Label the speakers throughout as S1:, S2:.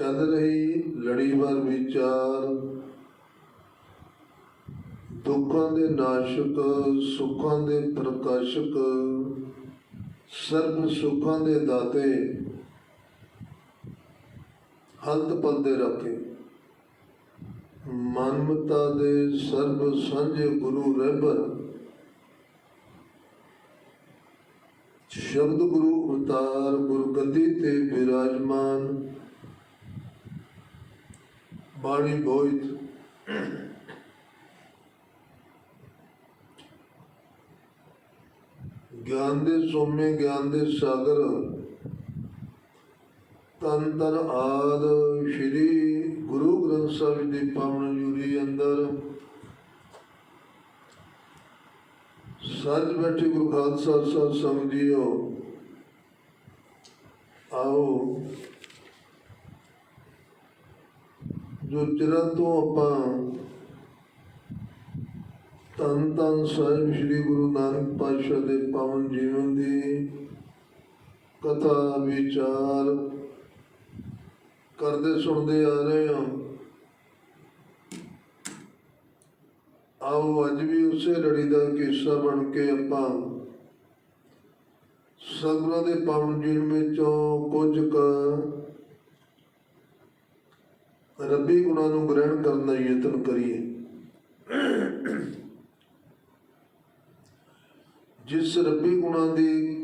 S1: ਚੱਲ ਰਹੀ ਲੜੀਵਾਰ ਵਿਚਾਰ। ਦੁੱਖਾਂ ਦੇ ਨਾਸ਼ਕ, ਸੁੱਖਾਂ ਦੇ ਪ੍ਰਕਾਸ਼ਕ, ਸਰਬ ਸੁੱਖਾਂ ਦੇ ਦਾਤੇ। ਹੰਤ ਪਲਦੇ ਰੱਖੇ। ਮਨਮਤਾ ਦੇ ਸਰਬ ਸਾਂਝੇ ਗੁਰੂ ਰਹਿਬਰ। ਸ਼ਬਦ ਗੁਰੂ ਅਵਤਾਰ ਗੁਰਗੱਦੀ ਤੇ ਬਿਰਾਜਮਾਨ। ਬਾਣੀ ਬੋਇਤ। ਗਿਆਨ ਦੇ ਸੋਮੇ, ਗਿਆਨ ਦੇ ਸਾਗਰ। ਤਨ ਤਨ ਆਦ ਸ਼੍ਰੀ ਗੁਰੂ ਗ੍ਰੰਥ ਸਾਹਿਬ ਦੀ ਪਾਵਨ ਜੂਰੀ ਅੰਦਰ। ਸੱਜ ਬੈਠੇ ਗੁਰੂ ਖਾਲਸਾ ਸਾਹਿਬ ਸੰਗ ਜੀਓ, ਆਓ। ਜੋ ਚਿਰਾਂ ਤੋਂ ਆਪਾਂ ਤਨ ਤਨ ਸਾਹਿਬ ਸ੍ਰੀ ਗੁਰੂ ਨਾਨਕ ਪਾਤਸ਼ਾਹ ਦੇ ਪਾਵਨ ਜੀਵਨ ਦੀ ਕਥਾ, ਵਿਚਾਰ ਕਰਦੇ, ਸੁਣਦੇ ਆ ਰਹੇ ਹਾਂ। ਆਓ ਅੱਜ ਵੀ ਉਸੇ ਲੜੀ ਦਾ ਕਿੱਸਾ ਬਣ ਕੇ ਆਪਾਂ ਸਤਿਗੁਰਾਂ ਦੇ ਪਾਵਨ ਜੀਵਨ ਵਿੱਚੋਂ ਕੁਝ ਕੁ ਰੱਬੀ ਗੁਣਾਂ ਨੂੰ ਗ੍ਰਹਿਣ ਕਰਨ ਦਾ ਯਤਨ ਕਰੀਏ। ਜਿਸ ਰੱਬੀ ਗੁਣਾਂ ਦੀ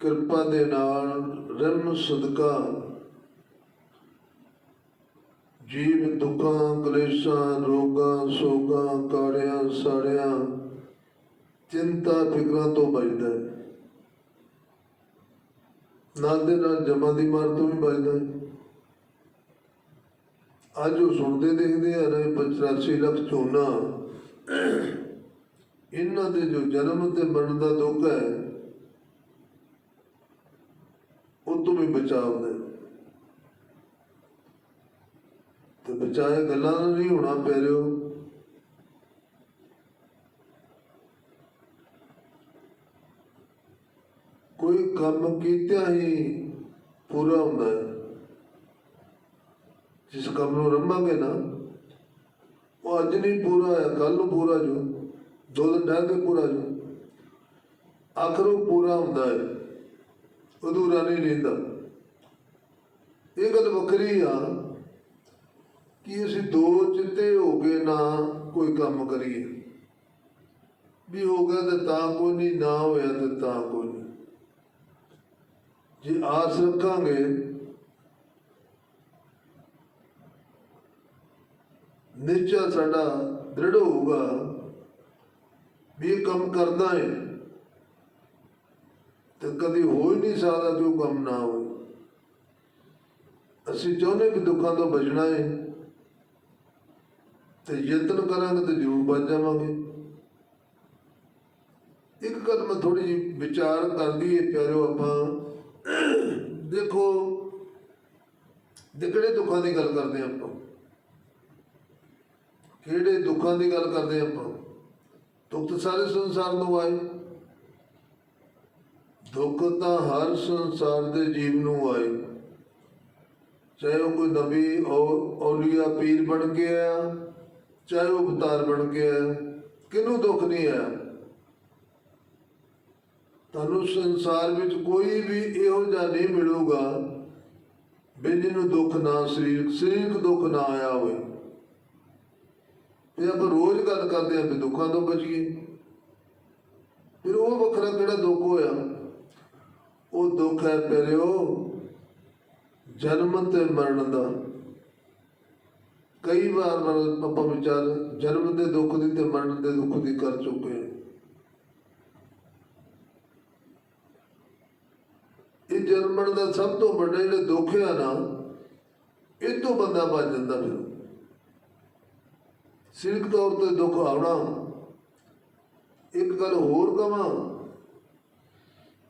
S1: ਕਿਰਪਾ ਦੇ ਨਾਲ ਰਹਿਮ ਸਦਕਾ ਜੀਵ ਦੁੱਖਾਂ, ਕਲੇਸ਼ਾਂ, ਰੋਗਾਂ, ਸੋਗਾਂ, ਕਾੜਿਆਂ, ਸਾੜਿਆਂ, ਚਿੰਤਾ, ਫਿਕਰਾਂ ਤੋਂ ਬਚਦਾ ਹੈ। ਨਾਲ ਦੇ ਨਾਲ ਜਮਾਂ ਦੀ ਮਾਰ ਤੋਂ ਵੀ ਬਚਦਾ ਹੈ। ਅੱਜ ਉਹ ਸੁਣਦੇ ਦੇਖਦੇ ਆ ਰਹੇ 85 ਲੱਖ ਝੋਨਾ। ਇਹਨਾਂ ਦੇ ਜੋ ਜਨਮ ਤੇ ਮਰਨ ਦਾ ਦੁੱਖ ਹੈ, ਉਹ ਤੋਂ ਵੀ ਬਚਾਉਂਦਾ ਹੈ। ਤੇ ਬਚਾਏ ਗੱਲਾਂ ਨਹੀਂ ਹੋਣਾ ਪੈ ਰਿਓ ਕੋਈ ਕੰਮ ਕੀਤਾ ਹੀ ਪੂਰਾ ਹੁੰਦਾ ਹੈ। ਜਿਸ ਕੰਮ ਨੂੰ ਰੰਮਾਂਗੇ ਨਾ, ਉਹ ਅੱਜ ਨਹੀਂ ਪੂਰਾ ਹੋਇਆ ਕੱਲ ਨੂੰ ਪੂਰਾ ਜੋ, ਦੋ ਦਿਨ ਰਹਿ ਕੇ ਪੂਰਾ ਜੋ। ਆਖਰ ਉਹ ਪੂਰਾ ਹੁੰਦਾ ਹੈ, ਅਧੂਰਾ ਨਹੀਂ ਰਹਿੰਦਾ। ਇਹ ਗੱਲ ਵੱਖਰੀ ਆ ਕਿ ਅਸੀਂ ਦੋ ਚਿੱਤੇ ਹੋ ਕੇ ਨਾ ਕੋਈ ਕੰਮ ਕਰੀਏ। ਵੀ ਹੋ ਗਿਆ ਤੇ ਤਾਂ ਕੋਈ ਨਹੀਂ, ਨਾ ਹੋਇਆ ਤੇ ਤਾਂ ਕੋਈ ਨਹੀਂ। ਜੇ ਆਸ ਰੱਖਾਂਗੇ ਨਿਸ਼ਚਾ ਸਾਡਾ ਦ੍ਰਿੜ ਹੋਊਗਾ, ਵੀ ਇਹ ਕੰਮ ਕਰਨਾ ਹੈ। ਤੇ ਕਦੀ ਹੋ ਹੀ ਨਹੀਂ ਸਕਦਾ ਕਿ ਉਹ ਕੰਮ ਨਾ ਹੋਵੇ। ਅਸੀਂ ਚਾਹੁੰਦੇ ਕਿ ਦੁੱਖਾਂ ਤੋਂ ਬਚਣਾ ਹੈ। ਤੇ ਯਤਨ ਕਰਾਂਗੇ ਤੇ ਜ਼ਰੂਰ ਬਚ ਜਾਵਾਂਗੇ। ਇੱਕ ਗੱਲ ਮੈਂ ਥੋੜੀ ਜਿਹੀ ਵਿਚਾਰ ਕਰਦੀ ਹੈ ਪਿਆਰਿਓ ਆਪਾਂ। ਦੇਖੋ ਦੇ ਕਿਹੜੇ ਦੁੱਖਾਂ ਦੀ ਗੱਲ ਕਰਦੇ ਹਾਂ ਆਪਾਂ। ਕਿਹੜੇ ਦੁੱਖਾਂ ਦੀ ਗੱਲ ਕਰਦੇ ਹਾਂ ਆਪਾਂ? ਦੁੱਖ ਤਾਂ ਸਾਰੇ ਸੰਸਾਰ ਨੂੰ ਆਏ। ਦੁੱਖ ਤਾਂ ਹਰ ਸੰਸਾਰ ਦੇ ਜੀਵ ਨੂੰ ਆਏ। ਚਾਹੇ ਉਹ ਕੋਈ ਨਬੀ ਔਲੀਆ ਪੀਰ ਬਣ ਕੇ ਆਇਆ, ਚਾਹੇ ਉਹ ਅਵਤਾਰ ਬਣ ਕੇ ਆਇਆ, ਕਿਹਨੂੰ ਦੁੱਖ ਨਹੀਂ ਆਇਆ? ਤੁਹਾਨੂੰ ਸੰਸਾਰ ਵਿੱਚ ਕੋਈ ਵੀ ਇਹੋ ਜਿਹਾ ਨਹੀਂ ਮਿਲੂਗਾ ਵੀ ਜਿਹਨੂੰ ਦੁੱਖ ਨਾ, ਸਰੀਰਕ ਸਰੀਰਕ ਦੁੱਖ ਨਾ ਆਇਆ ਹੋਵੇ। ਤੇ ਆਪਾਂ ਰੋਜ਼ ਗੱਲ ਕਰਦੇ ਆਂ ਵੀ ਦੁੱਖਾਂ ਤੋਂ ਬਚੀਏ। ਫਿਰ ਉਹ ਵੱਖਰਾ ਕਿਹੜਾ ਦੁੱਖ ਹੋਇਆ? ਉਹ ਦੁੱਖ ਹੈ ਪਿਆਰਿਓ ਜਨਮ ਤੇ ਮਰਨ ਦਾ। ਕਈ ਵਾਰ ਮਰ- ਆਪਾਂ ਵਿਚਾਰ ਜਨਮ ਦੇ ਦੁੱਖ ਦੀ ਤੇ ਮਰਨ ਦੇ ਦੁੱਖ ਦੀ ਕਰ ਚੁੱਕੇ ਹਾਂ। ਇਹ ਜਨਮਣ ਦਾ ਸਭ ਤੋਂ ਵੱਡਾ ਜਿਹੜਾ ਦੁੱਖ ਆ ਨਾ, ਇਹ ਤੋਂ ਬੰਦਾ ਬਚ ਜਾਂਦਾ ਫਿਰ। ਸਿਰਕ ਤੌਰ ਤੇ ਦੁੱਖ ਆਉਣਾ। ਇੱਕ ਗੱਲ ਹੋਰ ਕਹਾਂ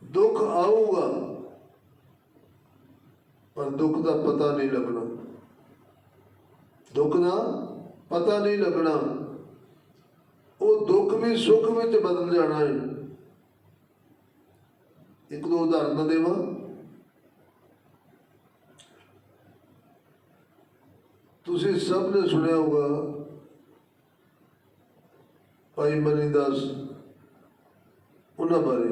S1: ਦੁੱਖ ਆਊਗਾ, ਪਰ ਦੁੱਖ ਦਾ ਪਤਾ ਨਹੀਂ ਲੱਗਣਾ। ਦੁੱਖ ਦਾ ਪਤਾ ਨਹੀਂ ਲੱਗਣਾ। ਉਹ ਦੁੱਖ ਵੀ ਸੁੱਖ ਵਿੱਚ ਬਦਲ ਜਾਣਾ ਹੈ। ਇੱਕ ਦੋ ਉਦਾਹਰਨ ਦੇਵਾਂ। ਤੁਸੀਂ ਸਭ ਨੇ ਸੁਣਿਆ ਹੋਗਾ ਭਾਈ ਮਨੀ ਦਾਸ ਉਹਨਾਂ ਬਾਰੇ।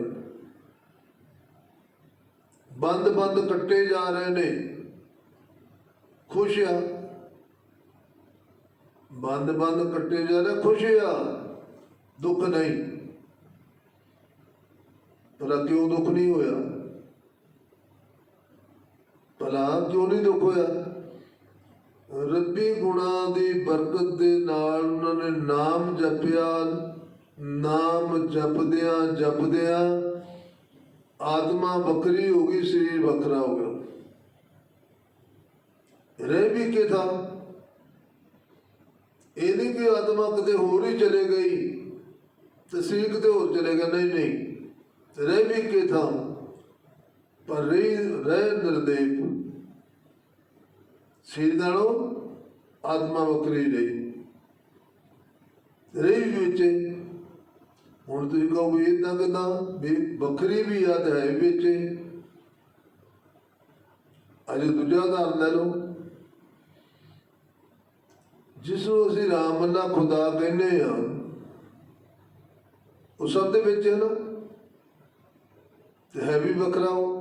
S1: ਬੰਦ ਬੰਦ ਕੱਟੇ ਜਾ ਰਹੇ ਨੇ। ਖੁਸ਼ ਆ। ਬੰਦ ਬੰਦ ਕੱਟੇ ਜਾ ਰਹੇ, ਖੁਸ਼ ਆ। ਦੁੱਖ ਨਹੀਂ। ਭਲਾ ਕਿਉਂ ਦੁੱਖ ਨਹੀਂ ਹੋਇਆ? ਭਲਾ ਕਿਉਂ ਨਹੀਂ ਦੁੱਖ ਹੋਇਆ? ਰੱਬੀ ਗੁਣਾ ਦੀ ਬਰਕਤ ਦੇ ਨਾਲ ਉਹਨਾਂ ਨੇ ਨਾਮ ਜਪਿਆ, ਨਾਮ ਜਪਦਿਆਂ ਜਪਦਿਆਂ ਆਤਮਾ ਵੱਖਰੀ ਹੋ ਗਈ, ਸਰੀਰ ਵੱਖਰਾ ਹੋ ਗਿਆ। ਰਹਿ ਵੀ ਕੇ ਥਾ। ਇਹਦੀ ਨਹੀਂ ਕਿ ਆਤਮਾ ਕਿਤੇ ਹੋਰ ਹੀ ਚਲੇ ਗਈ ਤਸਵੀਰ ਕਿਤੇ ਹੋਰ ਚਲੇ ਗਿਆ। ਨਹੀਂ ਨਹੀਂ। ਰਹਿ ਵੀ ਕੇ ਥਾ। ਪਰ ਰਹਿ ਰਹਿ ਨਿਰਦੇਵ। ਸਰੀਰ ਨਾਲੋਂ ਆਤਮਾ ਵੱਖਰੀ ਰਹੀ। ਰਹੀ ਵਿੱਚ। ਹੁਣ ਤੁਸੀਂ ਕਹੋਗੇ ਇਦਾਂ ਕਿਦਾਂ ਵੀ ਵੱਖਰੀ ਵੀ ਆ ਤੇ ਹੈ ਵਿੱਚ। ਅਜੇ ਦੂਜਾ ਉਦਾਹਰਨ ਲੈ ਲਓ। ਜਿਸ ਨੂੰ ਅਸੀਂ ਰਾਮ ਅੱਲਾ ਖੁਦਾ ਕਹਿੰਦੇ ਆ ਉਹ ਸਭ ਦੇ ਵਿੱਚ ਹੈ ਨਾ? ਤੇ ਹੈ ਵੀ ਵੱਖਰਾ ਉਹ।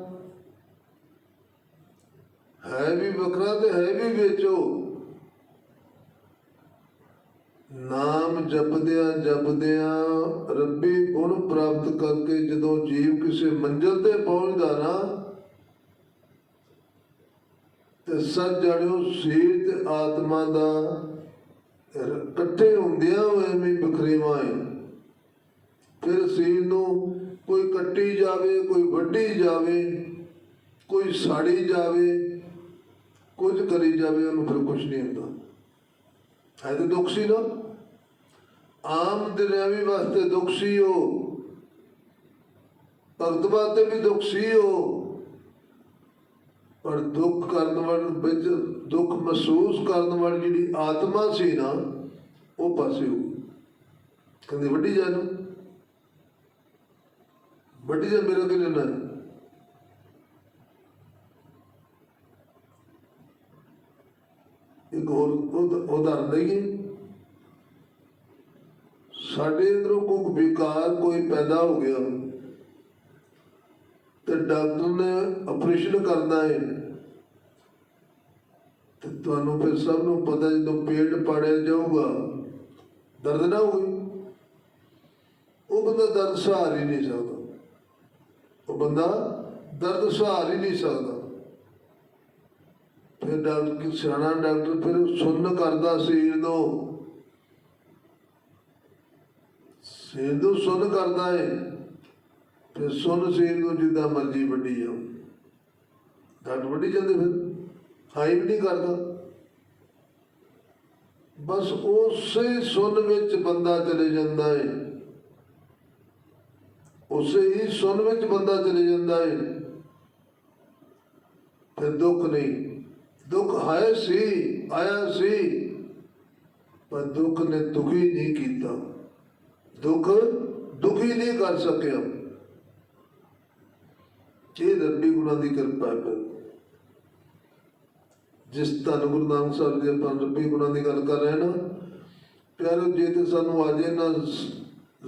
S1: ਹੈ ਵੀ ਵੱਖਰਾ ਤੇ ਹੈ ਵੀ ਵੇਚੋ। ਨਾਮ ਜਪਦਿਆਂ ਜਪਦਿਆਂ ਰੱਬੀ ਗੁਣ ਪ੍ਰਾਪਤ ਕਰਕੇ ਜਦੋਂ ਜੀਵ ਕਿਸੇ ਮੰਜ਼ਲ ਤੇ ਪਹੁੰਚਦਾ ਨਾ, ਤੇ ਸੱਚ ਜਾਣਿਓ ਸਰੀਰ ਤੇ ਆਤਮਾ ਦਾ ਇਕੱਠੇ ਹੁੰਦਿਆਂ ਹੋਏ ਵੀ ਬਖਰੇਵਾ ਹੈ ਫਿਰ ਸਰੀਰ ਨੂੰ ਕੋਈ ਕੱਟੀ ਜਾਵੇ, ਕੋਈ ਵੱਢੀ ਜਾਵੇ, ਕੋਈ ਸਾੜੀ ਜਾਵੇ ਕੁਝ ਕਰੀ ਜਾਵੇ, ਉਹਨੂੰ ਫਿਰ ਕੁਝ ਨਹੀਂ ਹੁੰਦਾ। ਹੈ ਤਾਂ ਦੁੱਖ ਸੀ ਨਾ? ਆਮ ਦੁਨਿਆਵੀ ਵਾਸਤੇ ਦੁੱਖ ਸੀ ਉਹ। ਭਗਤ ਵਾਸਤੇ ਵੀ ਦੁੱਖ ਸੀ ਉਹ। ਪਰ ਦੁੱਖ ਕਰਨ ਵਾਲੀ ਵਿੱਚ, ਦੁੱਖ ਮਹਿਸੂਸ ਕਰਨ ਵਾਲੀ ਜਿਹੜੀ ਆਤਮਾ ਸੀ ਨਾ, ਉਹ ਪਾਸੇ ਹੋ ਕਹਿੰਦੇ, ਵੱਡੀ ਜਾਨ ਵੱਡੀ ਜਾਨ ਮੇਰਾ ਕਿ ਲੈਣਾ ਹੈ ਇੱਕ ਹੋਰ ਉਦ- ਉਦਾਹਰਨ ਦਈਏ ਸਾਡੇ ਅੰਦਰੋਂ ਕੋਈ ਵਿਕਾਰ ਕੋਈ ਪੈਦਾ ਹੋ ਗਿਆ। ਤੇ ਡਾਕਟਰ ਨੇ ਆਪਰੇਸ਼ਨ ਕਰਨਾ ਹੈ। ਤੇ ਤੁਹਾਨੂੰ ਫਿਰ ਸਭ ਨੂੰ ਪਤਾ ਜਦੋਂ ਪੇਟ ਪਾੜਿਆ ਜਾਊਗਾ, ਦਰਦ ਨਾ ਹੋਵੇ। ਉਹ ਬੰਦਾ ਦਰਦ ਸਹਾਰ ਹੀ ਨਹੀਂ ਸਕਦਾ। ਉਹ ਬੰਦਾ ਦਰਦ ਸਹਾਰ ਹੀ ਨਹੀਂ ਸਕਦਾ। ਫਿਰ ਡਾਕਟਰ ਸਿਆਣਾ ਡਾਕਟਰ ਫਿਰ ਸੁੰਨ ਕਰਦਾ ਸਰੀਰ ਨੂੰ। ਸਰੀਰ ਨੂੰ ਸੁੰਨ ਕਰਦਾ ਏ, ਫਿਰ ਸੁੰਨ ਸਰੀਰ ਨੂੰ ਜਿੱਦਾਂ ਮਰਜ਼ੀ ਵੱਡੀ ਜਾਓ। ਡਾਕਟਰ ਵੱਢੀ ਜਾਂਦੇ ਫਿਰ, ਹਾਈ ਵੀ ਨਹੀਂ ਕਰਦਾ। ਬਸ ਉਸੇ ਸੁੰਨ ਵਿੱਚ ਬੰਦਾ ਚਲੇ ਜਾਂਦਾ ਏ। ਉਸੇ ਹੀ ਸੁੰਨ ਵਿੱਚ ਬੰਦਾ ਚਲੇ ਜਾਂਦਾ ਹੈ ਫਿਰ ਦੁੱਖ ਨਹੀਂ। ਦੁੱਖ ਹੈ ਸੀ, ਆਇਆ ਸੀ, ਪਰ ਦੁੱਖ ਨੇ ਦੁਖੀ ਨਹੀਂ ਕੀਤਾ। ਦੁੱਖ ਦੁਖੀ ਨਹੀਂ ਕਰ ਸਕਿਆ। ਇਹ ਰੱਬੀ ਗੁਣਾਂ ਦੀ ਕਿਰਪਾ ਹੈ। ਜਿਸ ਧੰਨ ਗੁਰੂ ਨਾਨਕ ਸਾਹਿਬ ਜੀ ਆਪਾਂ ਰੱਬੀ ਗੁਣਾਂ ਦੀ ਗੱਲ ਕਰ ਰਹੇ ਨਾ, ਪਿਆਰੋ, ਜੇ ਤੇ ਸਾਨੂੰ ਆ ਇਹਨਾਂ ਨਾ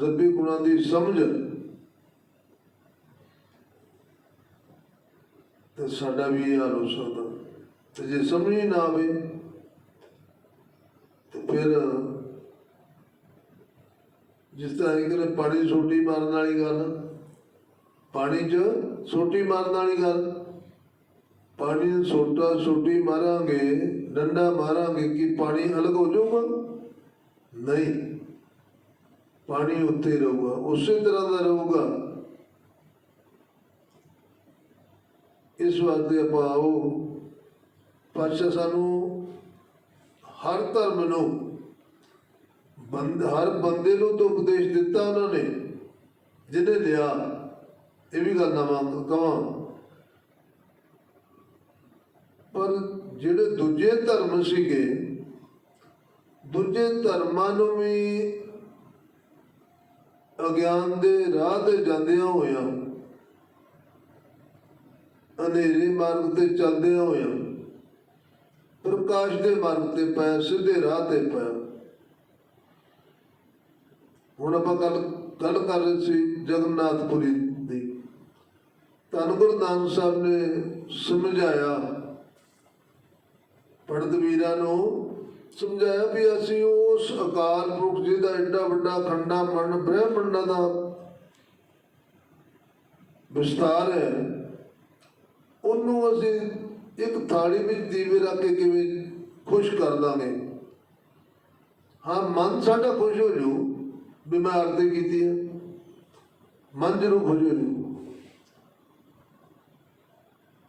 S1: ਰੱਬੀ ਗੁਣਾਂ ਦੀ ਸਮਝ ਤੇ ਸਾਡਾ ਵੀ ਇਹ ਹਾਲ ਹੋ ਸਕਦਾ ਤੇ ਜੇ ਸਮਝ ਹੀ ਨਾ ਆਵੇ, ਤੇ ਫਿਰ ਜਿਸ ਤਰ੍ਹਾਂ ਇਹ ਪਾਣੀ ਸੋਟੀ ਮਾਰਨ ਵਾਲੀ ਗੱਲ, ਪਾਣੀ 'ਚ ਸੋਟੀ ਮਾਰਨ ਵਾਲੀ ਗੱਲ, ਪਾਣੀ ਨੂੰ ਸੋਟਾ ਸੋਟੀ ਮਾਰਾਂਗੇ, ਡੰਡਾ ਮਾਰਾਂਗੇ ਕਿ ਪਾਣੀ ਅਲੱਗ ਹੋ ਜਾਊਗਾ? ਨਹੀਂ। ਪਾਣੀ ਉੱਤੇ ਹੀ ਰਹੂਗਾ, ਉਸੇ ਤਰ੍ਹਾਂ ਦਾ ਰਹੂਗਾ। ਇਸ ਵਾਸਤੇ ਆਪਾਂ ਆਓ ਪਾਤਸ਼ਾਹ ਸਾਨੂੰ ਹਰ ਧਰਮ ਨੂੰ ਬੰਦ ਹਰ ਬੰਦੇ ਨੂੰ ਤਾਂ ਉਪਦੇਸ਼ ਦਿੱਤਾ ਉਹਨਾਂ ਨੇ, ਜਿਹਨੇ ਲਿਆ, ਇਹ ਵੀ ਗੱਲ ਨਾ ਕਹਾਂ ਪਰ ਜਿਹੜੇ ਦੂਜੇ ਧਰਮ ਸੀਗੇ, ਦੂਜੇ ਧਰਮਾਂ ਨੂੰ ਵੀ ਅਗਿਆਨ ਦੇ ਰਾਹ ਤੇ ਜਾਂਦਿਆਂ ਹੋਇਆਂ, ਹਨੇਰੇ ਮਾਰਗ ਤੇ ਚੱਲਦਿਆਂ ਹੋਇਆਂ ਪ੍ਰਕਾਸ਼ ਦੇ ਮਾਰਗ ਤੇ ਪੈ, ਸਿੱਧੇ ਰਾਹ ਤੇ ਪਿਆ ਹੁਣ ਆਪਾਂ ਗੱਲ ਗੱਲ ਕਰ ਰਹੇ ਸੀ ਜਗਨਨਾਥਪੁਰੀ ਦੀ। ਧੰਨ ਗੁਰੂ ਨਾਨਕ ਸਾਹਿਬ ਨੇ ਸਮਝਾਇਆ, ਪੰਡਤ ਵੀਰਾਂ ਨੂੰ ਸਮਝਾਇਆ ਵੀ ਅਸੀਂ ਉਸ ਅਕਾਲ ਪੁਰਖ ਜੀ ਦਾ ਐਡਾ ਵੱਡਾ ਖੰਡਾ ਮੰਡ ਬ੍ਰਹਮੰਡਾਂ ਦਾ ਵਿਸਤਾਰ ਹੈ, ਉਹਨੂੰ ਅਸੀਂ ਇੱਕ ਥਾਲੀ ਵਿੱਚ ਦੀਵੇ ਰੱਖ ਕੇ ਕਿਵੇਂ ਖੁਸ਼ ਕਰ ਦਾਂਗੇ ਹਾਂ, ਮਨ ਸਾਡਾ ਖੁਸ਼ ਹੋ ਜੂ ਵੀ ਮੈਂ ਆਰਤੀ ਕੀਤੀ ਹੈ ਮਨ ਜ਼ਰੂਰ ਖੁਸ਼ ਹੋ ਜੂ।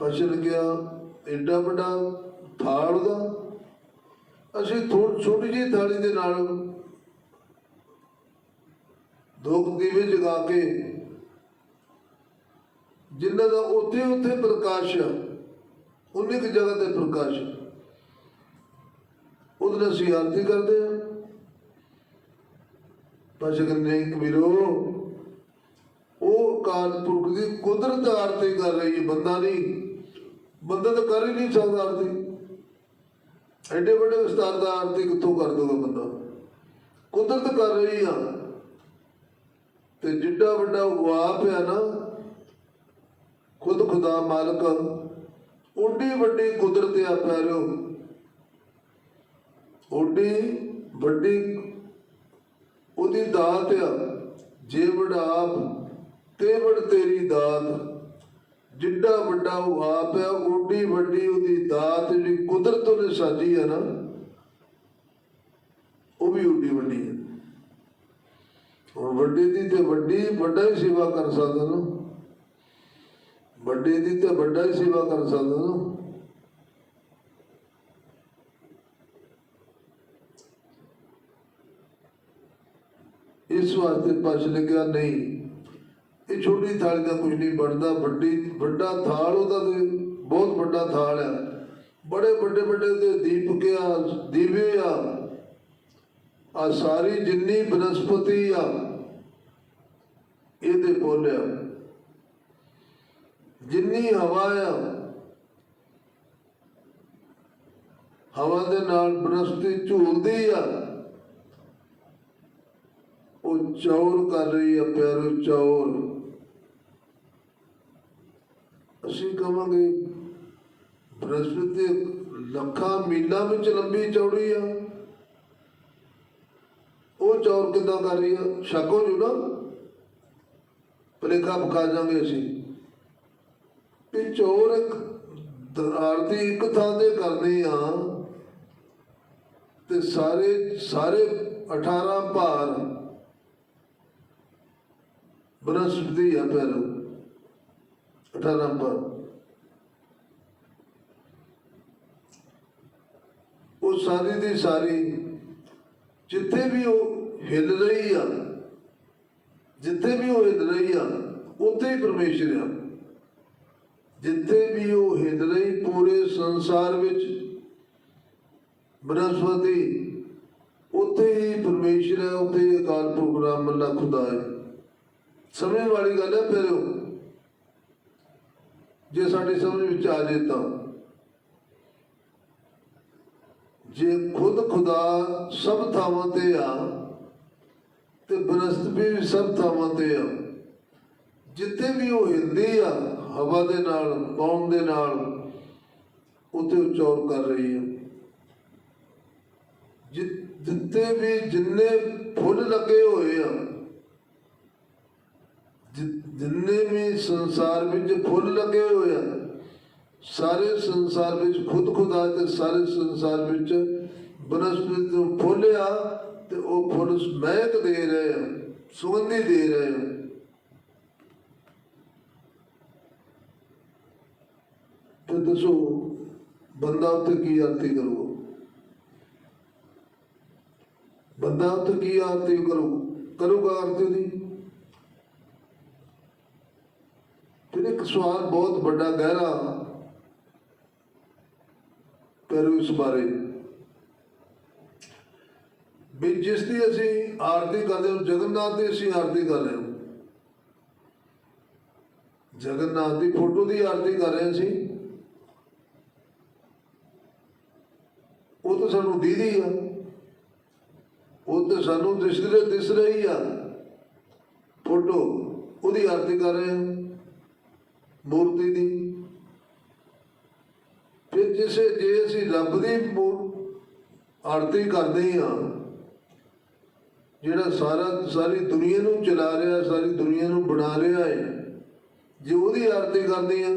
S1: ਪਛੜ ਗਿਆ ਐਡਾ ਵੱਡਾ ਥਾਲ ਦਾ ਅਸੀਂ ਥੋੜੀ ਛੋਟੀ ਜਿਹੀ ਥਾਲੀ ਦੇ ਨਾਲ ਦੋ ਦੀਵੇ ਜਗਾ ਕੇ ਜਿਨ੍ਹਾਂ ਦਾ ਉੱਥੇ ਉੱਥੇ ਪ੍ਰਕਾਸ਼ ਆ ਉਨੀ ਕੁ ਜਗ੍ਹਾ ਤੇ ਪ੍ਰਕਾਸ਼। ਉਹਦੇ ਨਾਲ ਅਸੀਂ ਆਰਤੀ ਕਰਦੇ ਆ। ਪਾਸ਼ਾ ਕਹਿੰਦੇ ਕਬੀਰੋ, ਉਹ ਕਾਲ ਦੀ ਕੁਦਰਤ ਆਰਤੀ ਕਰ ਰਹੀ ਹੈ, ਬੰਦਾ ਨਹੀਂ। ਬੰਦਾ ਤਾਂ ਕਰ ਹੀ ਨਹੀਂ ਸਕਦਾ ਆਰਤੀ ਐਡੇ ਵੱਡੇ ਵਿਸਤਾਰ ਦਾ ਆਰਤੀ ਕਿੱਥੋਂ ਕਰ ਦੂਗਾ ਬੰਦਾ? ਕੁਦਰਤ ਕਰ ਰਹੀ ਆ। ਤੇ ਜਿੱਡਾ ਵੱਡਾ ਵਾਪ ਆ ਨਾ, ਖੁਦ ਖੁਦਾ ਮਾਲਕ ਓਡੀ ਵੱਡੀ ਕੁਦਰਤ ਆ ਪਿਆਰਿਓ। ਓਡੀ ਵੱਡੀ ਉਹਦੀ ਦਾਤ ਆ। ਜੇ ਵਡਾਪ ਤੇ ਵਡ ਤੇਰੀ ਦਾਤ। ਜਿੱਡਾ ਵੱਡਾ ਉਹ ਆਪ ਹੈ ਓਡੀ ਵੱਡੀ ਉਹਦੀ ਦਾਤ ਜਿਹੜੀ ਕੁਦਰਤ ਉਹਨੇ ਸਾਜੀ ਹੈ ਨਾ, ਉਹ ਵੀ ਓਡੀ ਵੱਡੀ ਹੈ ਹੁਣ ਵੱਡੇ ਦੀ ਤੇ ਵੱਡੀ, ਵੱਡਾ ਹੀ ਸੇਵਾ ਕਰ ਸਕਦਾ ਨਾ। ਵੱਡੇ ਦੀ ਤਾਂ ਵੱਡਾ ਹੀ ਸੇਵਾ ਕਰ ਸਕਦਾ ਨਾ। ਇਸ ਵਾਸਤੇ ਪਛ ਲਿਖਿਆ ਨਹੀਂ। ਇਹ ਛੋਟੀ ਥਾਲੀ ਦਾ ਕੁਝ ਨਹੀਂ ਬਣਦਾ। ਵੱਡੀ, ਵੱਡਾ ਥਾਲ ਉਹਦਾ ਤੇ ਬਹੁਤ ਵੱਡਾ ਥਾਲ ਹੈ ਬੜੇ ਵੱਡੇ ਵੱਡੇ ਦੇ ਦੀਪਕ ਆ, ਦੀਵੇ ਆ। ਆ ਸਾਰੀ ਜਿੰਨੀ ਬਨਸਪਤੀ ਆ, ਇਹਦੇ ਬੋਲਿਆ ਜਿੰਨੀ ਹਵਾ ਆ, ਹਵਾ ਦੇ ਨਾਲ ਬਨਸਪਤੀ ਝੂਲਦੀ ਆ, ਉਹ ਚੌਰ ਕਰ ਰਹੀ ਆ ਪਿਆਰੋ ਚੌਰ। ਅਸੀਂ ਕਹਾਂਗੇ ਬ੍ਰਹਸਪਤੀ ਲੱਖਾਂ ਮੀਲਾਂ ਵਿੱਚ ਲੰਬੀ ਚੌੜੀ ਆ। ਉਹ ਚੌਰ ਕਿੱਦਾਂ ਕਰ ਰਹੀ ਆ? ਸ਼ੱਕ ਹੋ ਜੂ ਨਾ? ਪ੍ਰੇਖਾ ਬਖਾ ਜਾਵਾਂਗੇ ਅਸੀਂ। ਕਿ ਚੋਰ ਇੱਕ ਆਰਤੀ ਇੱਕ ਥਾਂ ਤੇ ਕਰਨੀ ਆ ਤੇ ਸਾਰੇ ਸਾਰੇ 18 ਭਾਰ ਬ੍ਰਹਸਪਤੀ ਆ ਪਹਿਲੋ 18 ਭਾਰ। ਉਹ ਸਾਰੀ ਦੀ ਸਾਰੀ ਜਿੱਥੇ ਵੀ ਉਹ ਹਿੱਲ ਰਹੀ ਆ, ਜਿੱਥੇ ਵੀ ਉਹ ਹਿੱਲ ਰਹੀ ਆ, ਉੱਥੇ ਹੀ ਪਰਮੇਸ਼ਰ ਆ। ਜਿੱਥੇ ਵੀ ਉਹ ਹਿੱਲ ਰਹੀ, ਪੂਰੇ ਸੰਸਾਰ ਵਿੱਚ ਬਨਸਪਤੀ ਉੱਥੇ ਹੀ ਪਰਮੇਸ਼ਰ ਹੈ, ਉੱਥੇ ਹੀ ਅਕਾਲ ਪੁਰਖ ਰਾਮ ਅੱਲਾ ਖੁਦਾ ਹੈ। ਸਮਝ ਵਾਲੀ ਗੱਲ ਹੈ ਫਿਰ ਜੇ ਸਾਡੀ ਸਮਝ ਵਿੱਚ ਆ ਜੇ ਤਾਂ। ਜੇ ਖੁਦ ਖੁਦਾ ਸਭ ਥਾਵਾਂ ਤੇ ਆ, ਤੇ ਬਨਸਪਤੀ ਵੀ ਸਭ ਥਾਵਾਂ ਤੇ ਆ, ਜਿੱਥੇ ਵੀ ਉਹ ਹਿੰਦੀ ਆ ਹਵਾ ਦੇ ਨਾਲ ਪੌਣ ਦੇ ਨਾਲ ਉੱਥੇ ਉਹ ਕਰ ਰਹੀ ਹੈ। ਜਿ- ਵੀ ਜਿੰਨੇ ਫੁੱਲ ਲੱਗੇ ਹੋਏ ਆ ਜਿੰਨੇ ਵੀ ਸੰਸਾਰ ਵਿੱਚ ਫੁੱਲ ਲੱਗੇ ਹੋਏ ਆ, ਸਾਰੇ ਸੰਸਾਰ ਵਿੱਚ ਖੁਦ ਖੁਦਾ ਤੇ ਸਾਰੇ ਸੰਸਾਰ ਵਿੱਚ ਬਨਸਪਤੀ ਤੋਂ ਫੁੱਲ ਆ ਤੇ ਉਹ ਫੁੱਲ ਮਹਿਕ ਦੇ ਰਹੇ ਆ, ਸੁਗੰਧੀ ਦੇ ਰਹੇ ਆ। ਤੇ ਦੱਸੋ, ਬੰਦਾ ਉੱਥੇ ਕੀ ਆਰਤੀ ਕਰੂਗਾ? ਬੰਦਾ ਉੱਥੇ ਕੀ ਆਰਤੀ ਕਰੂ ਕਰੂਗਾ ਆਰਤੀ ਦੀ? ਫਿਰ ਇੱਕ ਸਵਾਲ ਬਹੁਤ ਵੱਡਾ ਗਹਿਰਾ ਕਰੋ ਇਸ ਬਾਰੇ। ਵੀ ਜਿਸ ਦੀ ਅਸੀਂ ਆਰਤੀ ਕਰਦੇ ਹਾਂ, ਜਗਨਨਾਥ ਦੀ ਅਸੀਂ ਆਰਤੀ ਕਰ ਰਹੇ ਹਾਂ। ਜਗਨਨਾਥ ਦੀ ਫੋਟੋ ਦੀ ਆਰਤੀ ਕਰ ਰਹੇ ਸੀ ਉਹ ਤਾਂ ਸਾਨੂੰ ਦੀਦੀ ਆ। ਉਹ ਤਾਂ ਸਾਨੂੰ ਦਿਸ ਰਿਹਾ ਦਿਸ ਰਹੀ ਆ। ਫੋਟੋ ਉਹਦੀ ਆਰਤੀ ਕਰ ਰਹੇ ਆ, ਮੂਰਤੀ ਦੀ। ਫਿਰ ਜਿਸੇ ਜੇ ਅਸੀਂ ਰੱਬ ਦੀ ਆਰਤੀ ਕਰਦੇ ਆ, ਜਿਹੜਾ ਸਾਰਾ, ਸਾਰੀ ਦੁਨੀਆ ਨੂੰ ਚਲਾ ਰਿਹਾ, ਸਾਰੀ ਦੁਨੀਆ ਨੂੰ ਬਣਾ ਰਿਹਾ ਹੈ, ਜੇ ਉਹਦੀ ਆਰਤੀ ਕਰਦੇ ਆ,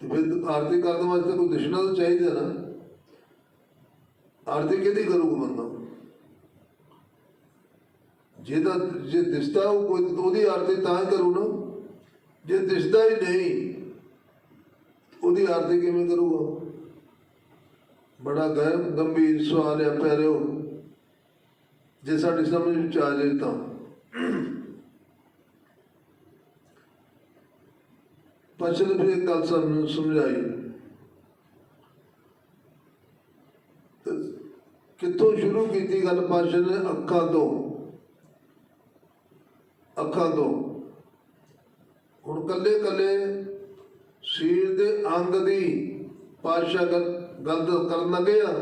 S1: ਤੇ ਫਿਰ ਆਰਤੀ ਕਰਨ ਵਾਸਤੇ ਕੋਈ ਦਿਸ਼ਨਾ ਤਾਂ ਚਾਹੀਦਾ ਨਾ। ਆਰਤੀ ਕਿਹਦੀ ਕਰੂਗਾ ਬੰਦਾ ਜੇ ਤਾਂ ਜੇ ਦਿਸਦਾ ਉਹ ਕੋਈ ਉਹਦੀ ਆਰਤੀ ਤਾਂ ਹੀ ਕਰੂ ਨਾ ਜੇ ਦਿਸਦਾ ਹੀ ਨਹੀਂ ਉਹਦੀ ਆਰਤੀ ਕਿਵੇਂ ਕਰੂਗਾ ਬੜਾ ਗਹਿਰ ਗੰਭੀਰ ਸਵਾਲ ਹੈ ਪਿਆਰਿਓ ਜੇ ਸਾਡੀ ਸਮਝ ਵਿੱਚ ਆ ਜਾਏ ਤਾਂ ਪਛਲ ਫਿਰ ਇੱਕ ਗੱਲ ਸਾਨੂੰ ਸਮਝਾਈ ਤੇ ਕਿੱਥੋਂ ਸ਼ੁਰੂ ਕੀਤੀ ਗੱਲ ਪਾਸ਼ਾ ਨੇ? ਅੱਖਾਂ ਤੋਂ। ਅੱਖਾਂ ਤੋਂ। ਹੁਣ ਕੱਲੇ ਕੱਲੇ ਸਰੀਰ ਦੇ ਅੰਗ ਦੀ ਪਾਸ਼ਾ ਗੱਲ ਕਰਨ ਲੱਗੇ ਆ।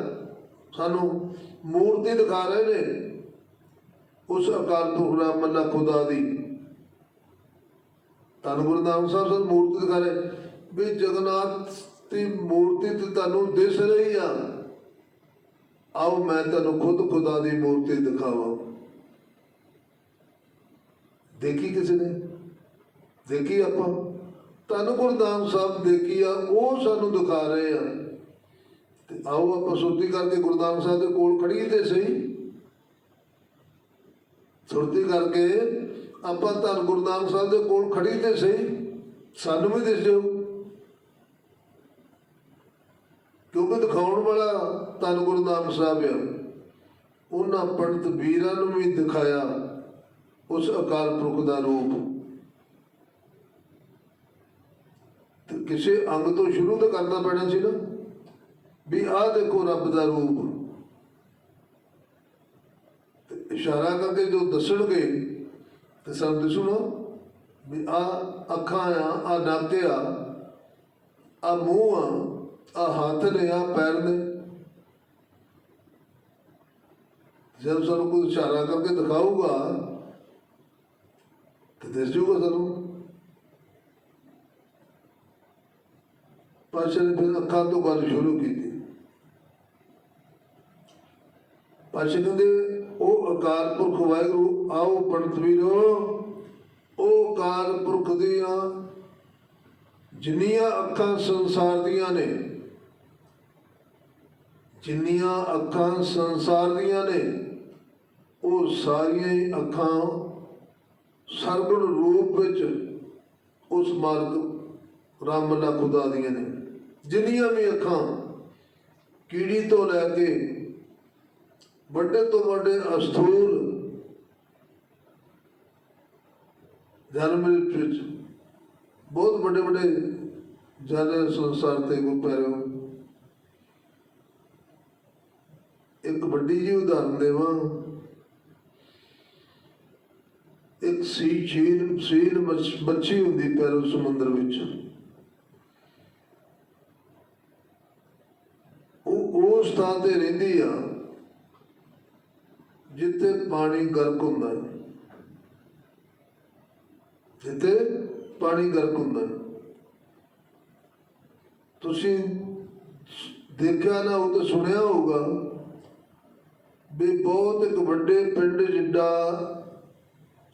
S1: ਸਾਨੂੰ ਮੂਰਤੀ ਦਿਖਾ ਰਹੇ ਨੇ। ਉਸ ਅਕਾਲ ਪੁਰਖ ਰਾਮ ਅੱਲਾ ਖੁਦਾ ਦੀ। ਧੰਨ ਗੁਰੂ ਨਾਨਕ ਸਾਹਿਬ, ਸਾਨੂੰ ਮੂਰਤੀ ਦਿਖਾ ਰਹੇ। ਵੀ ਜਗਨਨਾਥ ਦੀ ਮੂਰਤੀ ਤੇ ਤੁਹਾਨੂੰ ਦਿਸ ਰਹੀ ਆ। ਆਓ ਮੈਂ ਤੁਹਾਨੂੰ ਖੁਦ ਖੁਦਾ ਦੀ ਮੂਰਤੀ ਦਿਖਾਵਾਂ। ਦੇਖੀ ਕਿਸੇ ਨੇ? ਦੇਖੀ ਆਪਾਂ? ਤੁਹਾਨੂੰ ਗੁਰੂ ਨਾਨਕ ਸਾਹਿਬ ਦੇਖੀ ਆ, ਉਹ ਸਾਨੂੰ ਦਿਖਾ ਰਹੇ ਆ। ਤੇ ਆਓ ਆਪਾਂ ਸੁਰਤੀ ਕਰਕੇ ਗੁਰੂ ਨਾਨਕ ਸਾਹਿਬ ਦੇ ਕੋਲ ਖੜੀਏ ਤੇ ਸਹੀ। ਸੁਰਤੀ ਕਰਕੇ ਆਪਾਂ ਤਾਂ ਗੁਰੂ ਨਾਨਕ ਸਾਹਿਬ ਦੇ ਕੋਲ ਖੜੀ ਤੇ ਸਹੀ। ਸਾਨੂੰ ਵੀ ਦਿਸ ਜਾਓ। ਧੰਨ ਗੁਰੂ ਨਾਨਕ ਸਾਹਿਬ ਉਹਨਾਂ ਪੰਡਤ ਵੀਰਾਂ ਨੂੰ ਵੀ ਦਿਖਾਇਆ ਉਸ ਅਕਾਲ ਪੁਰਖ ਦਾ ਰੂਪ। ਕਿਸੇ ਅੰਗ ਤੋਂ ਸ਼ੁਰੂ ਤਾਂ ਕਰਨਾ ਪੈਣਾ ਸੀ ਨਾ, ਵੀ ਆਹ ਦੇਖੋ ਰੱਬ ਦਾ ਰੂਪ। ਇਸ਼ਾਰਾ ਕਰਕੇ ਜੋ ਦੱਸਣਗੇ, ਤੇ ਸਾਨੂੰ ਦਿਸੂਣਾ ਵੀ ਆ ਅੱਖਾਂ ਆ ਆ ਨੱਕ ਆ ਆ ਮੂੰਹ ਆ ਆ ਹੱਥ ਨੇ ਆ ਪੈਰ ਨੇ ਜਦ ਸਾਨੂੰ ਕੋਈ ਇਸ਼ਾਰਾ ਕਰਕੇ ਦਿਖਾਊਗਾ, ਤੇ ਦਿਸ ਜੂਗਾ ਸਾਨੂੰ। ਪਾਸ਼ਾ ਨੇ ਫਿਰ ਅੱਖਾਂ ਤੋਂ ਗੱਲ ਸ਼ੁਰੂ ਕੀਤੀ। ਪਾਸ਼ਾ ਕਹਿੰਦੇ, ਉਹ ਅਕਾਲ ਪੁਰਖ ਵਾਹਿਗੁਰੂ, ਆਓ ਪੰਡਤ ਵੀਰੋ, ਉਹ ਅਕਾਲ ਪੁਰਖ ਦੀਆਂ ਜਿੰਨੀਆਂ ਅੱਖਾਂ ਸੰਸਾਰ ਦੀਆਂ ਨੇ, ਜਿੰਨੀਆਂ ਅੱਖਾਂ ਸੰਸਾਰ ਦੀਆਂ ਨੇ ਉਹ ਸਾਰੀਆਂ ਹੀ ਅੱਖਾਂ ਸਰਗੁਣ ਰੂਪ ਵਿੱਚ ਉਸ ਮਾਲਕ ਰਾਮਲਾ ਖੁਦਾ ਦੀਆਂ ਨੇ। ਜਿੰਨੀਆਂ ਵੀ ਅੱਖਾਂ ਕੀੜੀ ਤੋਂ ਲੈ ਕੇ ਵੱਡੇ ਤੋਂ ਵੱਡੇ ਅਸਥੂਲ ਜਨਮ ਵਿੱਚ ਬਹੁਤ ਵੱਡੇ ਵੱਡੇ ਜਨ ਸੰਸਾਰ ਤੇ ਕੋ ਪੈਰੋ ਇੱਕ ਵੱਡੀ ਜੀ ਉਦਾਹਰਨ ਦੇਵਾਂ। ਇੱਕ ਸੀ ਝੀਲ ਸੀਲ ਮੱਛ- ਮੱਛੀ ਹੁੰਦੀ ਪੈਰੋ ਸਮੁੰਦਰ ਵਿੱਚ। ਉਹ ਉਸ ਥਾਂ ਤੇ ਰਹਿੰਦੀ ਆ, ਜਿੱਥੇ ਪਾਣੀ ਗਰਕ ਹੁੰਦਾ। ਹੈ ਜਿੱਥੇ ਪਾਣੀ ਗਰਕ ਹੁੰਦਾ। ਹੈ ਤੁਸੀਂ ਦੇਖਿਆ ਨਾ, ਉਹ ਤਾਂ ਸੁਣਿਆ ਹੋਊਗਾ ਵੀ ਬਹੁਤ ਇੱਕ ਵੱਡੇ ਪਿੰਡ ਜਿੱਡਾ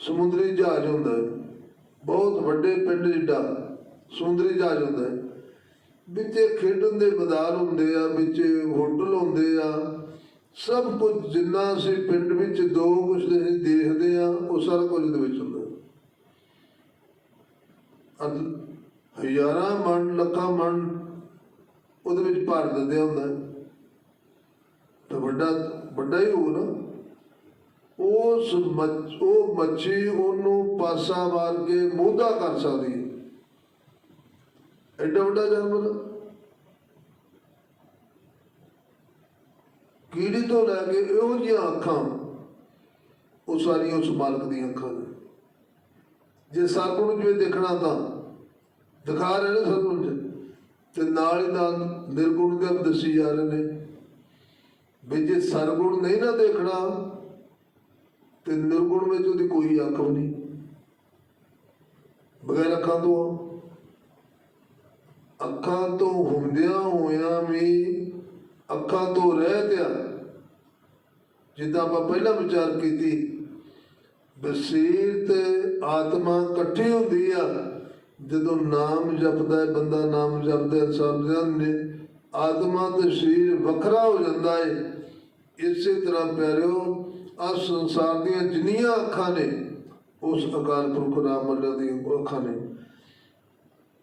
S1: ਸਮੁੰਦਰੀ ਜਹਾਜ਼ ਹੁੰਦਾ ਹੈ। ਬਹੁਤ ਵੱਡੇ ਪਿੰਡ ਜਿੱਡਾ ਸਮੁੰਦਰੀ ਜਹਾਜ਼ ਹੁੰਦਾ ਹੈ। ਵਿੱਚ ਖੇਡਣ ਦੇ ਮੈਦਾਨ ਹੁੰਦੇ ਆ, ਵਿੱਚ ਹੋਟਲ ਹੁੰਦੇ ਆ। ਸਭ ਕੁਝ ਜਿੰਨਾ ਅਸੀਂ ਪਿੰਡ ਵਿੱਚ ਦੋ ਕੁਝ ਅਸੀਂ ਦੇਖਦੇ ਆ, ਉਹ ਸਾਰਾ ਕੁਝ ਦੇ ਵਿੱਚ ਹੁੰਦਾ ਅਦ ਹਜ਼ਾਰਾਂ ਮਨ ਲੱਖਾਂ ਮਨ ਉਹਦੇ ਵਿੱਚ ਭਰ ਦਿੰਦੇ ਹੁੰਦਾ ਤਾਂ ਵੱਡਾ ਵੱਡਾ ਹੀ ਹੋਊ ਨਾ। ਉਸ ਮੱਛ- ਉਹ ਮੱਛੀ ਉਹਨੂੰ ਪਾਸਾ ਮਾਰ ਕੇ ਮੋਧਾ ਕਰ ਸਕਦੀ ਹੈ। ਐਡਾ ਵੱਡਾ ਜਾਨਵਰ। ਕੀੜੀ ਤੋਂ ਲੈ ਕੇ ਇਹੋ ਜਿਹੀਆਂ ਅੱਖਾਂ, ਉਹ ਸਾਰੀਆਂ ਉਸ ਮਾਲਕ ਦੀਆਂ ਅੱਖਾਂ ਨੇ। ਜੇ ਸਰਗੁਣ ਜਿਵੇਂ ਦੇਖਣਾ ਤਾਂ, ਦਿਖਾ ਰਹੇ ਨੇ ਸਰਗੁਣ ਚ ਤੇ ਨਾਲ ਹੀ ਨਾਲ ਨਿਰਗੁਣ ਦੇ ਵੀ ਦੱਸੀ ਜਾ ਰਹੇ ਨੇ। ਵੀ ਜੇ ਸਰਗੁਣ ਨਹੀਂ ਨਾ ਦੇਖਣਾ ਤੇ ਨਿਰਗੁਣ ਵਿੱਚ ਉਹਦੀ ਕੋਈ ਅੱਖ ਨਹੀਂ। ਬਗੈਰ ਅੱਖਾਂ ਤੋਂ। ਅੱਖਾਂ ਤੋਂ ਹੁੰਦਿਆਂ ਹੋਇਆਂ ਵੀ ਅੱਖਾਂ ਤੋਂ ਰਹਿਤਿਆ ਜਿੱਦਾਂ ਆਪਾਂ ਪਹਿਲਾਂ ਵਿਚਾਰ ਕੀਤੀ, ਬਸੀਰ ਤੇ ਆਤਮਾ ਇਕੱਠੀ ਹੁੰਦੀ ਆ। ਜਦੋਂ ਨਾਮ ਜਪਦਾ ਹੈ, ਬੰਦਾ ਨਾਮ ਜਪਦਾ ਹੈ, ਸਮਝਦਾ ਨੇ ਆਤਮਾ ਤੇ ਸਰੀਰ ਵੱਖਰਾ ਹੋ ਜਾਂਦਾ ਹੈ ਇਸੇ ਤਰ੍ਹਾਂ ਪਿਆਰਿਓ ਆ ਸੰਸਾਰ ਦੀਆਂ ਜਿੰਨੀਆਂ ਅੱਖਾਂ ਨੇ, ਉਸ ਅਕਾਲ ਪੁਰਖ ਨਾਮ ਅੱਲਾ ਦੀਆਂ ਅੱਖਾਂ ਨੇ।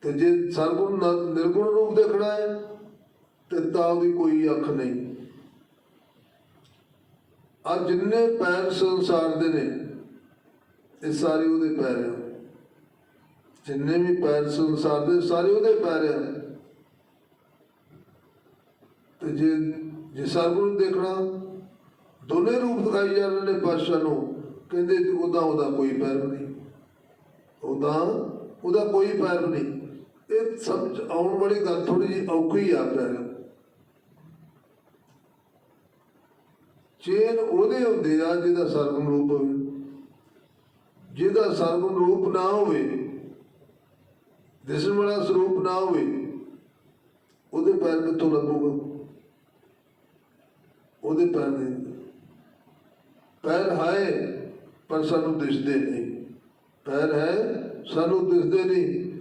S1: ਤੇ ਜੇ ਸਰਗੁਣ ਨਿਰਗੁਣ ਰੂਪ ਦੇਖਣਾ ਹੈ, ਤੇ ਤਾਂ ਉਹਦੀ ਕੋਈ ਅੱਖ ਨਹੀਂ। ਆ ਜਿੰਨੇ ਪੈਰ ਸੰਸਾਰ ਦੇ ਨੇ, ਇਹ ਸਾਰੇ ਉਹਦੇ ਪੈਰ ਆ। ਜਿੰਨੇ ਵੀ ਪੈਰ ਸੰਸਾਰ ਦੇ, ਸਾਰੇ ਉਹਦੇ ਪੈਰ ਆ। ਤੇ ਜੇ ਜੇ ਸਰਗੁਣ ਦੇਖਣਾ ਦੋਨੇ ਰੂਪ ਦਿਖਾਈ ਜਾ ਰਹੇ ਨੇ ਪਾਤਸ਼ਾਹ ਨੂੰ। ਕਹਿੰਦੇ ਜੀ ਉਹਦਾ ਉਹਦਾ ਕੋਈ ਪੈਰ ਨਹੀਂ। ਉਹਦਾ ਉਹਦਾ ਕੋਈ ਪੈਰ ਨਹੀਂ। ਇਹ ਸਮਝ ਆਉਣ ਵਾਲੀ ਗੱਲ ਥੋੜੀ ਜਿਹੀ ਔਖੀ ਆ ਪਿਆਰਿਓ ਚੇਨ ਉਹਦੇ ਹੁੰਦੇ ਆ ਜਿਹਦਾ ਸਰਗੁਣ ਰੂਪ ਹੋਵੇ। ਜਿਹਦਾ ਸਰਗੁਣ ਰੂਪ ਨਾ ਹੋਵੇ ਦਿਸਣ ਵਾਲਾ ਸਰੂਪ ਨਾ ਹੋਵੇ, ਉਹਦੇ ਪੈਰ ਕਿੱਥੋਂ ਲੱਗੂਗਾ ਉਹਦੇ ਪੈਰ ਦੇ ਪੈਰ ਹੈ ਪਰ ਸਾਨੂੰ ਦਿਸਦੇ ਨਹੀਂ। ਪੈਰ ਹੈ, ਸਾਨੂੰ ਦਿਸਦੇ ਨਹੀਂ।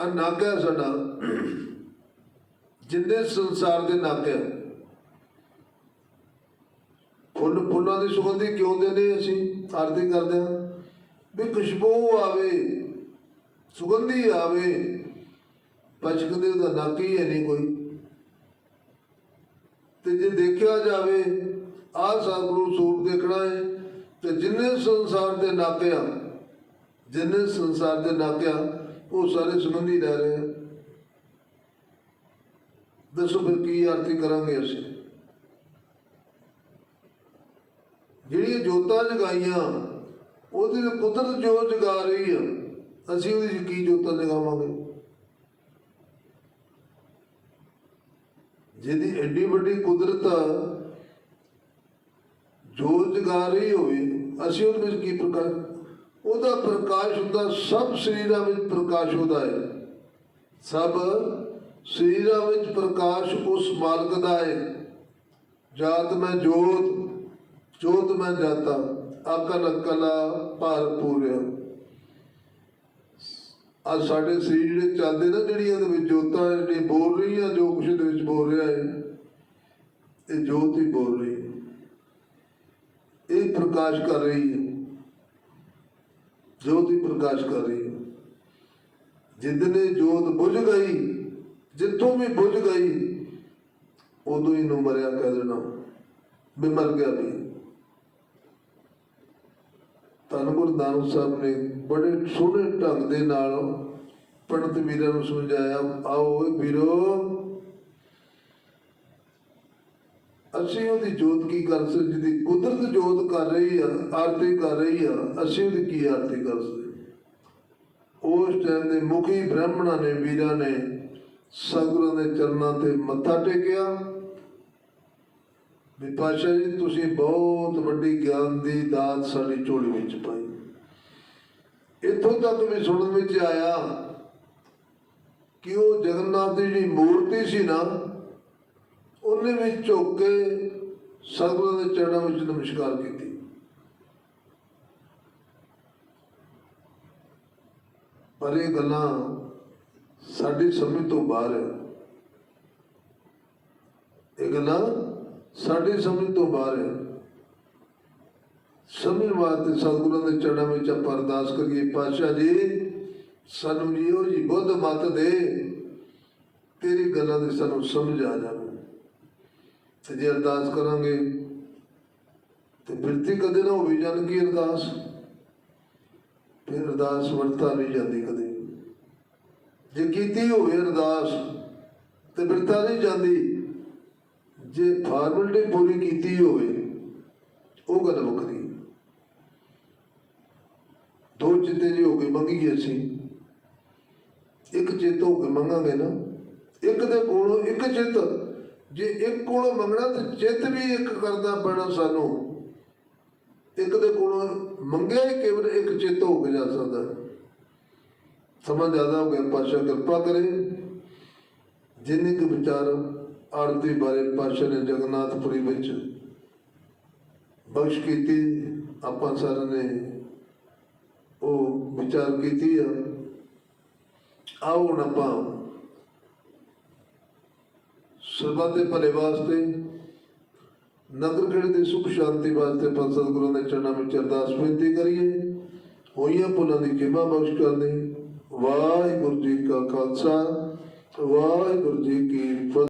S1: ਆ ਨੱਕ ਹੈ ਸਾਡਾ। ਜਿੰਨੇ ਸੰਸਾਰ ਦੇ ਨੱਕ ਫੁੱਲ ਫੁੱਲਾਂ ਦੀ ਸੁਗੰਧੀ ਕਿਉਂ ਦਿੰਦੇ ਅਸੀਂ? ਆਰਤੀ ਕਰਦੇ ਹਾਂ। ਵੀ ਖੁਸ਼ਬੂ ਆਵੇ, ਸੁਗੰਧੀ ਆਵੇ। ਪਛਕਦੇ ਉਹਦਾ ਨੱਕ ਹੈ ਨਹੀਂ ਕੋਈ। ਤੇ ਜੇ ਦੇਖਿਆ ਜਾਵੇ ਆਹ ਸਤਿਗੁਰੂ ਸੂਪ ਦੇਖਣਾ ਹੈ ਤੇ ਜਿੰਨੇ ਸੰਸਾਰ ਦੇ ਨਾਕਿਆ ਜਿੰਨੇ ਸੰਸਾਰ ਦੇ ਨਾਕਿਆ ਉਹ ਸਾਰੇ ਸੰਬੰਧੀ ਲੈ ਰਹੇ ਦੱਸੋ ਫਿਰ ਕੀ ਆਰਤੀ ਕਰਾਂਗੇ ਅਸੀਂ? ਜਿਹੜੀਆਂ ਜੋਤਾਂ ਜਗਾਈਆਂ ਉਹਦੀ ਕੁਦਰਤ ਜੋ ਜਗਾ ਰਹੀ ਆ ਅਸੀਂ ਉਹਦੀ 'ਚ ਕੀ ਜੋਤਾਂ ਜਗਾਵਾਂਗੇ? ਜਿਹਦੀ ਐਡੀ ਵੱਡੀ ਕੁਦਰਤ ਆ, ਜੋਤ ਜਗਾ ਰਹੀ ਹੋਵੇ, ਅਸੀਂ ਉਹਦੇ ਵਿੱਚ ਕੀ ਪ੍ਰਕਾਸ਼? ਉਹਦਾ ਪ੍ਰਕਾਸ਼ ਹੁੰਦਾ, ਸਭ ਸਰੀਰਾਂ ਵਿੱਚ ਪ੍ਰਕਾਸ਼ ਹੁੰਦਾ ਹੈ। ਸਭ ਸਰੀਰਾਂ ਵਿੱਚ ਪ੍ਰਕਾਸ਼ ਉਸ ਮਾਲਕ ਦਾ ਹੈ। ਜਾਤ ਮੈਂ ਜੋਤ ਜੋਤ ਮੈਂ ਜਾਤਾ ਅਕਲ ਕਲਾ ਪੂਰਿਆ। ਆ ਸਾਡੇ ਸਰੀਰ ਜਿਹੜੇ ਚੱਲਦੇ ਨਾ, ਜਿਹੜੀਆਂ ਦੇ ਵਿੱਚ ਜੋਤਾਂ ਜਿਹੜੀ ਬੋਲ ਰਹੀਆਂ, ਜੋ ਕੁਛ ਦੇ ਵਿੱਚ ਬੋਲ ਰਿਹਾ ਹੈ, ਇਹ ਜੋਤ ਹੀ ਬੋਲ ਰਹੀ ਹੈ। ਇਹ ਪ੍ਰਕਾਸ਼ ਕਰ ਰਹੀ ਹੈ। ਜੋਤ ਹੀ ਪ੍ਰਕਾਸ਼ ਕਰ ਰਹੀ ਹੈ। ਜਿੱਦਨੇ ਜੋਤ ਬੁਝ ਗਈ, ਜਿੱਥੋਂ ਵੀ ਬੁਝ ਗਈ, ਉਦੋਂ ਹੀ ਨੂੰ ਮਰਿਆ ਕਹਿ ਦੇਣਾ। ਵੀ ਮਰ ਗਿਆ ਵੀ। ਧੰਨ ਗੁਰੂ ਨਾਨਕ ਸਾਹਿਬ ਨੇ ਬੜੇ ਸੋਹਣੇ ਢੰਗ ਦੇ ਨਾਲ ਪੰਡਤ ਵੀਰਾਂ ਨੂੰ ਸਮਝਾਇਆ, ਆਓ ਵੀਰੋ ਅਸੀਂ ਉਹਦੀ ਜੋਤ ਕੀ ਕਰ ਸਕਦੇ? ਜਿਹਦੀ ਕੁਦਰਤ ਜੋਤ ਕਰ ਰਹੀ ਆ, ਆਰਤੀ ਕਰ ਰਹੀ ਆ, ਅਸੀਂ ਉਹਦੀ ਕੀ ਆਰਤੀ ਕਰ ਸਕਦੇ? ਉਸ ਟਾਈਮ ਦੇ ਮੁਖੀ ਬ੍ਰਾਹਮਣਾਂ ਨੇ, ਵੀਰਾਂ ਨੇ ਸਤਿਗੁਰਾਂ ਦੇ ਚਰਨਾਂ ਤੇ ਮੱਥਾ ਟੇਕਿਆ। ਵੀ ਪਾਸ਼ਾ ਜੀ, ਤੁਸੀਂ ਬਹੁਤ ਵੱਡੀ ਗਿਆਨ ਦੀ ਦਾਤ ਸਾਡੀ ਝੋਲੀ ਵਿੱਚ ਪਾਈ। ਇੱਥੋਂ ਤੱਕ ਵੀ ਸੁਣਨ ਵਿੱਚ ਆਇਆ ਕਿ ਉਹ ਜਗਨਨਾਥ ਦੀ ਜਿਹੜੀ ਮੂਰਤੀ ਸੀ ਨਾ ਉਹਨੇ ਵੀ ਝੁੱਕ ਕੇ ਸਤਿਗੁਰਾਂ ਦੇ ਚਰਨਾਂ ਵਿੱਚ ਨਮਸਕਾਰ ਕੀਤੀ। ਪਰ ਇਹ ਗੱਲਾਂ ਸਾਡੀ ਸਮਝ ਤੋਂ ਬਾਹਰ ਹੈ। ਇਹ ਗੱਲਾਂ ਸਾਡੀ ਸਮਝ ਤੋਂ ਬਾਹਰ ਹੈ। ਸਮਝ ਵਾਸਤੇ ਸਤਿਗੁਰਾਂ ਦੇ ਚਰਨਾਂ ਵਿੱਚ ਆਪਾਂ ਅਰਦਾਸ ਕਰੀਏ, ਪਾਤਸ਼ਾਹ ਜੀ, ਸਾਨੂੰ ਜੀਓ ਜੀ ਬੁੱਧ ਮਤ ਦੇ, ਤੇਰੀ ਗੱਲਾਂ ਦੀ ਸਾਨੂੰ ਸਮਝ ਆ ਜਾਵੇ ਤੇ ਜੇ ਅਰਦਾਸ ਕਰਾਂਗੇ, ਤੇ ਬਿਰਤੀ ਕਦੇ ਨਾ ਹੋਵੇ ਜਨ ਕੀ ਅਰਦਾਸ। ਫਿਰ ਅਰਦਾਸ ਵਰਤਾ ਨਹੀਂ ਜਾਂਦੀ ਕਦੇ। ਜੇ ਕੀਤੀ ਹੋਵੇ ਅਰਦਾਸ, ਤੇ ਬਿਰਤਾ ਨਹੀਂ ਜਾਂਦੀ। ਜੇ ਫਾਰਮੈਲਿਟੀ ਪੂਰੀ ਕੀਤੀ ਹੋਵੇ, ਉਹ ਗੱਲ ਵੱਖਰੀ। ਦੋ ਚਿੱਤੇ ਜੀ ਹੋ ਕੇ ਮੰਗੀਏ ਅਸੀਂ। ਇੱਕ ਚਿੱਤ ਹੋ ਕੇ ਮੰਗਾਂਗੇ ਨਾ, ਇੱਕ ਦੇ ਕੋਲੋਂ ਇੱਕ ਚਿੱਤ ਜੇ ਇੱਕ ਕੋਲੋਂ ਮੰਗਣਾ ਤੇ ਚਿੱਤ ਵੀ ਇੱਕ ਕਰਦਾ ਪੈਣਾ ਸਾਨੂੰ, ਇੱਕ ਦੇ ਕੋਲੋਂ ਮੰਗਿਆ ਹੀ ਕੇਵਲ ਇੱਕ ਚਿੱਤ ਹੋ ਕੇ ਜਾ ਸਕਦਾ। ਸਮਾਂ ਜ਼ਿਆਦਾ ਹੋ ਗਿਆ ਪਾਸ਼ਾ ਕਿਰਪਾ ਕਰੇ। ਜਿੰਨੇ ਕੁ ਵਿਚਾਰ ਆਰਤੀ ਬਾਰੇ ਪਾਸ਼ਾ ਨੇ ਜਗਨਨਾਥਪੁਰੀ ਵਿੱਚ ਬਖਸ਼ ਕੀਤੀ, ਆਪਾਂ ਸਾਰਿਆਂ ਨੇ ਉਹ ਵਿਚਾਰ ਕੀਤੀ ਆ। ਆਓ ਹੁਣ ਆਪਾਂ ਸਰਬੱਤ ਦੇ ਭਲੇ ਵਾਸਤੇ, ਨਗਰ ਖੇੜੇ ਦੀ ਸੁਖ ਸ਼ਾਂਤੀ ਵਾਸਤੇ ਪੰਜ ਸਤਿਗੁਰਾਂ ਦੇ ਚਰਨਾਂ ਵਿੱਚ ਅਰਦਾਸ ਬੇਨਤੀ ਕਰੀਏ। ਹੋਈਆਂ ਭੁੱਲਾਂ ਦੀ ਖਿਮਾ ਬਖਸ਼ ਕਰਦੇ ਵਾਹਿਗੁਰੂ ਜੀ ਕਾ ਖਾਲਸਾ, ਵਾਹਿਗੁਰੂ ਜੀ ਕੀ